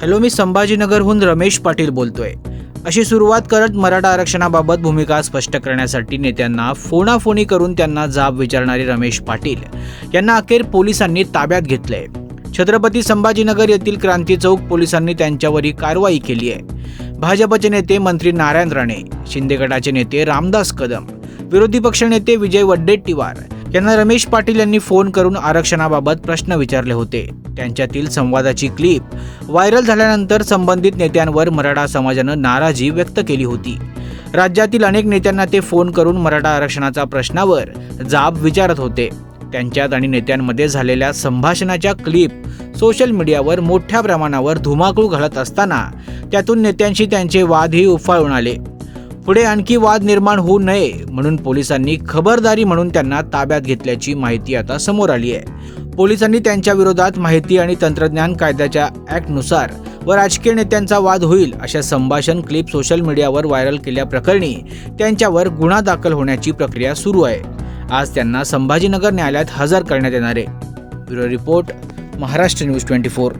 Hello मी संभाजीनगरहून रमेश पाटील बोलतोय. अशी सुरुवात करत मराठा आरक्षणाबाबत भूमिका स्पष्ट करण्यासाठी नेत्यांना फोनाफोनी करून त्यांना जाब विचारणारे रमेश पाटील यांना अखेर पोलिसांनी ताब्यात घेतलंय. छत्रपती संभाजीनगर येथील क्रांती चौक पोलिसांनी त्यांच्यावर ही कारवाई केली आहे. भाजपचे नेते मंत्री नारायण राणे शिंदे गटाचे नेते रामदास कदम विरोधी पक्षनेते विजय वड्डेट्टीवार यांना रमेश पाटील यांनी फोन करून आरक्षणाबाबत प्रश्न विचारले होते. त्यांच्यातील संवादाची क्लिप व्हायरल झाल्यानंतर संबंधित नेत्यांवर मराठा समाजानं नाराजी व्यक्त केली होती. राज्यातील अनेक नेत्यांना ते फोन करून मराठा आरक्षणाचा प्रश्नावर जाब विचारत होते. त्यांच्यात आणि नेत्यांमध्ये झालेल्या संभाषणाच्या क्लिप सोशल मीडियावर मोठ्या प्रमाणावर धुमाकूळ घालत असताना त्यातून नेत्यांशी त्यांचे वादही उफाळून आले. पुढे आणखी वाद निर्माण होऊ नये म्हणून पोलिसांनी खबरदारी म्हणून त्यांना ताब्यात घेतल्याची माहिती आता समोर आली आहे. पोलिसांनी त्यांच्या विरोधात माहिती आणि तंत्रज्ञान कायद्याच्या ॲक्टनुसार व राजकीय नेत्यांचा वाद होईल अशा संभाषण क्लिप सोशल मीडियावर व्हायरल केल्याप्रकरणी त्यांच्यावर गुन्हा दाखल होण्याची प्रक्रिया सुरू आहे. आज त्यांना संभाजीनगर न्यायालयात हजर करण्यात येणार आहे. Bureau report Maharashtra news twenty four.